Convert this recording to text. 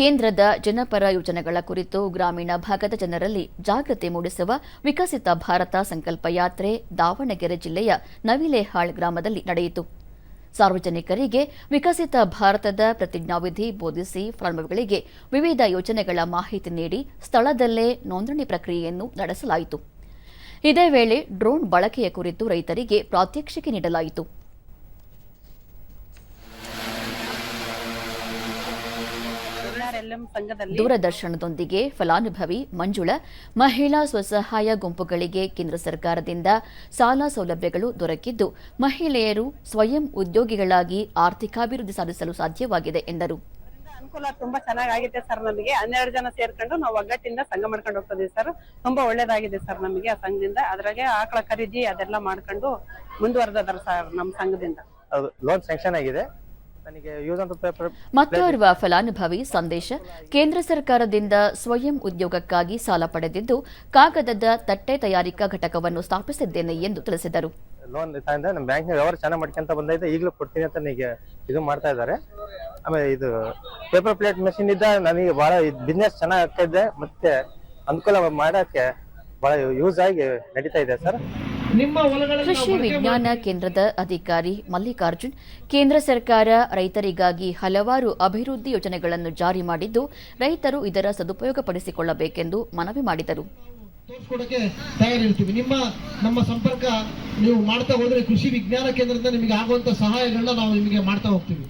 ಕೇಂದ್ರದ ಜನಪರ ಯೋಜನೆಗಳ ಕುರಿತು ಗ್ರಾಮೀಣ ಭಾಗದ ಜನರಲ್ಲಿ ಜಾಗೃತಿ ಮೂಡಿಸುವ ವಿಕಸಿತ ಭಾರತ ಸಂಕಲ್ಪ ಯಾತ್ರೆ ದಾವಣಗೆರೆ ಜಿಲ್ಲೆಯ ನವಿಲೇಹಾಳ್ ಗ್ರಾಮದಲ್ಲಿ ನಡೆಯಿತು. ಸಾರ್ವಜನಿಕರಿಗೆ ವಿಕಸಿತ ಭಾರತದ ಪ್ರತಿಜ್ಞಾವಿಧಿ ಬೋಧಿಸಿ ಫಲಾನುಭವಿಗಳಿಗೆ ವಿವಿಧ ಯೋಜನೆಗಳ ಮಾಹಿತಿ ನೀಡಿ ಸ್ಥಳದಲ್ಲೇ ನೋಂದಣಿ ಪ್ರಕ್ರಿಯೆಯನ್ನು ನಡೆಸಲಾಯಿತು. ಇದೇ ವೇಳೆ ಡ್ರೋನ್ ಬಳಕೆಯ ಕುರಿತು ರೈತರಿಗೆ ಪ್ರಾತ್ಯಕ್ಷಿಕೆ ನೀಡಲಾಯಿತು. ದೂರದರ್ಶನದೊಂದಿಗೆ ಫಲಾನುಭವಿ ಮಂಜುಳ ಮಹಿಳಾ ಸ್ವಸಹಾಯ ಗುಂಪುಗಳಿಗೆ ಕೇಂದ್ರ ಸರ್ಕಾರದಿಂದ ಸಾಲ ಸೌಲಭ್ಯಗಳು ದೊರಕಿದ್ದು ಮಹಿಳೆಯರು ಸ್ವಯಂ ಉದ್ಯೋಗಿಗಳಾಗಿ ಆರ್ಥಿಕಾಭಿವೃದ್ಧಿ ಸಾಧಿಸಲು ಸಾಧ್ಯವಾಗಿದೆ ಎಂದರು. ಅನುಕೂಲ ತುಂಬಾ ಚೆನ್ನಾಗಿದೆ ಸರ್ ನಮಗೆ. ಹನ್ನೆರಡು ಜನ ಸೇರ್ಕೊಂಡು ನಾವು ಒಗ್ಗಟ್ಟಿಂದ ಸಂಘ ಮಾಡ್ಕೊಂಡು ಹೋಗ್ತದೆ ಸರ್. ತುಂಬಾ ಒಳ್ಳೇದಾಗಿದೆ ಸರ್ ನಮಗೆ ಆ ಸಂಘದಿಂದ. ಅದ್ರಾಗೆ ಆಕಳ ಖರೀದಿ ಅದೆಲ್ಲ ಮಾಡ್ಕೊಂಡು ಮುಂದುವರೆದದ್ರ ಸರ್ ನಮ್ಮ ಸಂಘದಿಂದ. ಲೋನ್ ಸ್ಯಾಂಕ್ಷನ್ ಆಗಿದೆ. ಮತ್ತೋರ್ವ ಫಲಾನುಭವಿ ಸಂದೇಶ ಕೇಂದ್ರ ಸರ್ಕಾರದಿಂದ ಸ್ವಯಂ ಉದ್ಯೋಗಕ್ಕಾಗಿ ಸಾಲ ಪಡೆದಿದ್ದು ಕಾಗದದ ತಟ್ಟೆ ತಯಾರಿಕಾ ಘಟಕವನ್ನು ಸ್ಥಾಪಿಸಿದ್ದೇನೆ ಎಂದು ತಿಳಿಸಿದರು. ಲೋನ್ ನಮ್ಮ ಬ್ಯಾಂಕ್ನ ವ್ಯವಹಾರ ಚೆನ್ನಾಗಿ ಮಾಡ್ಕೊಂತ ಬಂದೈತೆ ಈಗಲೂ ಕೊಡ್ತೀನಿ ಅಂತ ನನಗೆ ಇದು ಮಾಡ್ತಾ ಇದ್ದಾರೆ. ಆಮೇಲೆ ಇದು ಪೇಪರ್ ಪ್ಲೇಟ್ ಮೆಷಿನ್ ಇದ್ದ ನನಗೆ ಬಹಳ ಬಿಸ್ನೆಸ್ ಚೆನ್ನಾಗಿ ಆಗ್ತಾ ಇದೆ ಮತ್ತೆ ಅನುಕೂಲ ಮಾಡಕ್ಕೆ ಬಹಳ ಯೂಸ್ ಆಗಿ ನಡೀತಾ ಇದೆ ಸರ್. ಕೃಷಿ ವಿಜ್ಞಾನ ಕೇಂದ್ರದ ಅಧಿಕಾರಿ ಮಲ್ಲಿಕಾರ್ಜುನ್ ಕೇಂದ್ರ ಸರ್ಕಾರ ರೈತರಿಗಾಗಿ ಹಲವಾರು ಅಭಿವೃದ್ಧಿ ಯೋಜನೆಗಳನ್ನು ಜಾರಿ ಮಾಡಿದ್ದು ರೈತರು ಇದರ ಸದುಪಯೋಗಪಡಿಸಿಕೊಳ್ಳಬೇಕೆಂದು ಮನವಿ ಮಾಡಿದರು. ತಯಾರಿರ್ತೀವಿ ನಿಮ್ಮ ನಮ್ಮ ಸಂಪರ್ಕ ನೀವು ಮಾಡ್ತಾ ಹೋದ್ರೆ ಕೃಷಿ ವಿಜ್ಞಾನ ಕೇಂದ್ರದಿಂದ ನಿಮಗೆ ಆಗುವಂತ ಸಹಾಯಗಳನ್ನ ನಾವು ನಿಮಗೆ ಮಾಡ್ತಾ ಹೋಗ್ತೀವಿ.